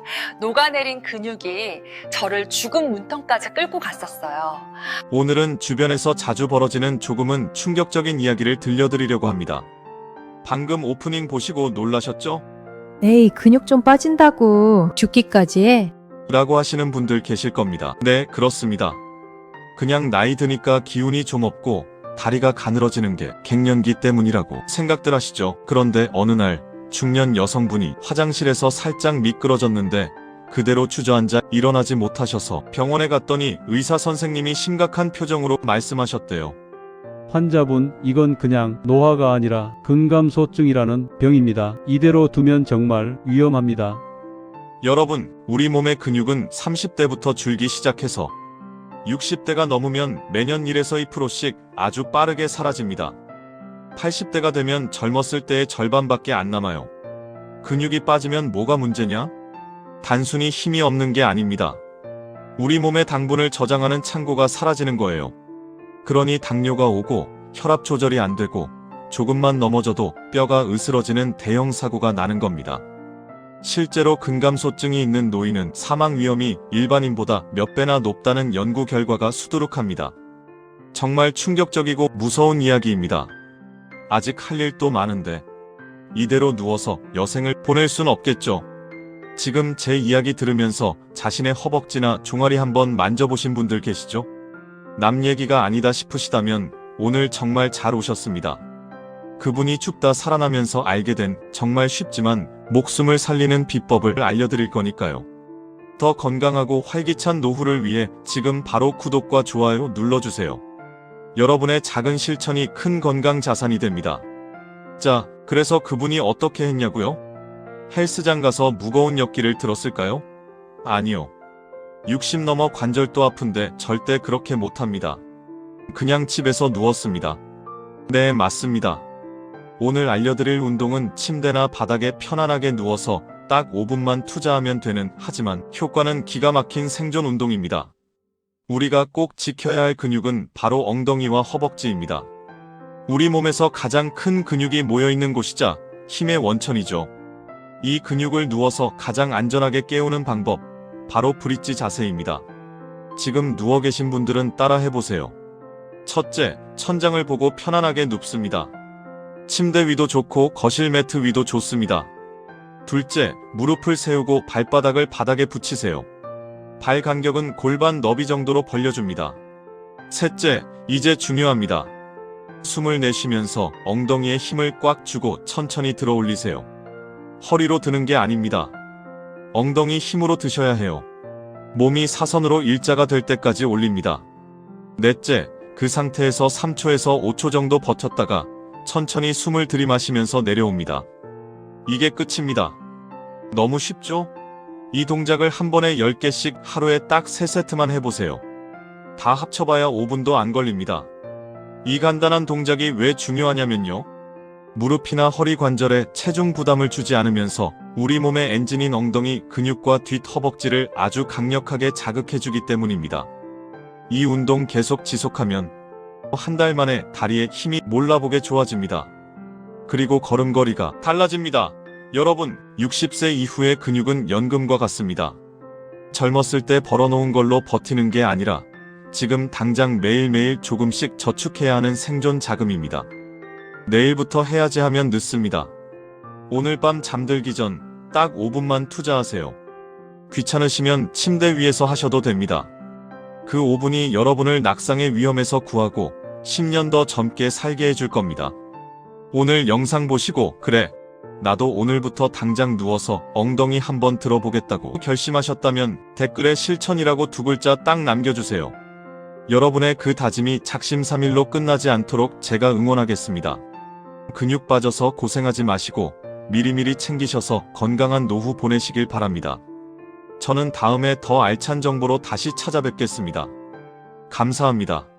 녹아내린 근육이 저를 죽음 문턱까지 끌고 갔었어요. 오늘은 주변에서 자주 벌어지는 조금은 충격적인 이야기를 들려드리려고 합니다. 방금 오프닝 보시고 놀라셨죠? 에이, 근육 좀 빠진다고 죽기까지 해. 라고 하시는 분들 계실 겁니다. 네, 그렇습니다. 그냥 나이 드니까 기운이 좀 없고 다리가 가늘어지는 게 갱년기 때문이라고 생각들 하시죠. 그런데 어느 날 중년 여성분이 화장실에서 살짝 미끄러졌는데 그대로 주저앉아 일어나지 못하셔서 병원에 갔더니 의사 선생님이 심각한 표정으로 말씀하셨대요. 환자분, 이건 그냥 노화가 아니라 근감소증이라는 병입니다. 이대로 두면 정말 위험합니다. 여러분, 우리 몸의 근육은 30대부터 줄기 시작해서 60대가 넘으면 매년 1에서 2%씩 아주 빠르게 사라집니다. 80대가 되면 젊었을 때의 절반밖에 안 남아요. 근육이 빠지면 뭐가 문제냐? 단순히 힘이 없는 게 아닙니다. 우리 몸의 당분을 저장하는 창고가 사라지는 거예요. 그러니 당뇨가 오고 혈압 조절이 안 되고 조금만 넘어져도 뼈가 으스러지는 대형 사고가 나는 겁니다. 실제로 근감소증이 있는 노인은 사망 위험이 일반인보다 몇 배나 높다는 연구 결과가 수두룩합니다. 정말 충격적이고 무서운 이야기입니다. 아직 할 일도 많은데 이대로 누워서 여생을 보낼 순 없겠죠. 지금 제 이야기 들으면서 자신의 허벅지나 종아리 한번 만져보신 분들 계시죠? 남 얘기가 아니다 싶으시다면 오늘 정말 잘 오셨습니다. 그분이 죽다 살아나면서 알게 된 정말 쉽지만 목숨을 살리는 비법을 알려드릴 거니까요. 더 건강하고 활기찬 노후를 위해 지금 바로 구독과 좋아요 눌러주세요. 여러분의 작은 실천이 큰 건강 자산이 됩니다. 자, 그래서 그분이 어떻게 했냐고요? 헬스장 가서 무거운 역기를 들었을까요? 아니요. 60 넘어 관절도 아픈데 절대 그렇게 못합니다. 그냥 집에서 누웠습니다. 네, 맞습니다. 오늘 알려드릴 운동은 침대나 바닥에 편안하게 누워서 딱 5분만 투자하면 되는 하지만 효과는 기가 막힌 생존 운동입니다. 우리가 꼭 지켜야 할 근육은 바로 엉덩이와 허벅지입니다. 우리 몸에서 가장 큰 근육이 모여있는 곳이자 힘의 원천이죠. 이 근육을 누워서 가장 안전하게 깨우는 방법, 바로 브릿지 자세입니다. 지금 누워 계신 분들은 따라 해보세요. 첫째, 천장을 보고 편안하게 눕습니다. 침대 위도 좋고 거실 매트 위도 좋습니다. 둘째, 무릎을 세우고 발바닥을 바닥에 붙이세요. 발 간격은 골반 너비 정도로 벌려줍니다. 셋째, 이제 중요합니다. 숨을 내쉬면서 엉덩이에 힘을 꽉 주고 천천히 들어 올리세요. 허리로 드는 게 아닙니다. 엉덩이 힘으로 드셔야 해요. 몸이 사선으로 일자가 될 때까지 올립니다. 넷째, 그 상태에서 3초에서 5초 정도 버텼다가 천천히 숨을 들이마시면서 내려옵니다. 이게 끝입니다. 너무 쉽죠? 이 동작을 한 번에 10개씩 하루에 딱 3세트만 해보세요. 다 합쳐봐야 5분도 안 걸립니다. 이 간단한 동작이 왜 중요하냐면요. 무릎이나 허리 관절에 체중 부담을 주지 않으면서 우리 몸의 엔진인 엉덩이 근육과 뒷 허벅지를 아주 강력하게 자극해주기 때문입니다. 이 운동 계속 지속하면 한 달 만에 다리에 힘이 몰라보게 좋아집니다. 그리고 걸음걸이가 달라집니다. 여러분, 60세 이후의 근육은 연금과 같습니다. 젊었을 때 벌어놓은 걸로 버티는 게 아니라 지금 당장 매일매일 조금씩 저축해야 하는 생존 자금입니다. 내일부터 해야지 하면 늦습니다. 오늘 밤 잠들기 전 딱 5분만 투자하세요. 귀찮으시면 침대 위에서 하셔도 됩니다. 그 5분이 여러분을 낙상의 위험에서 구하고 10년 더 젊게 살게 해줄 겁니다. 오늘 영상 보시고 그래 나도 오늘부터 당장 누워서 엉덩이 한번 들어보겠다고 결심하셨다면 댓글에 실천이라고 두 글자 딱 남겨주세요. 여러분의 그 다짐이 작심삼일로 끝나지 않도록 제가 응원하겠습니다. 근육 빠져서 고생하지 마시고 미리미리 챙기셔서 건강한 노후 보내시길 바랍니다. 저는 다음에 더 알찬 정보로 다시 찾아뵙겠습니다. 감사합니다.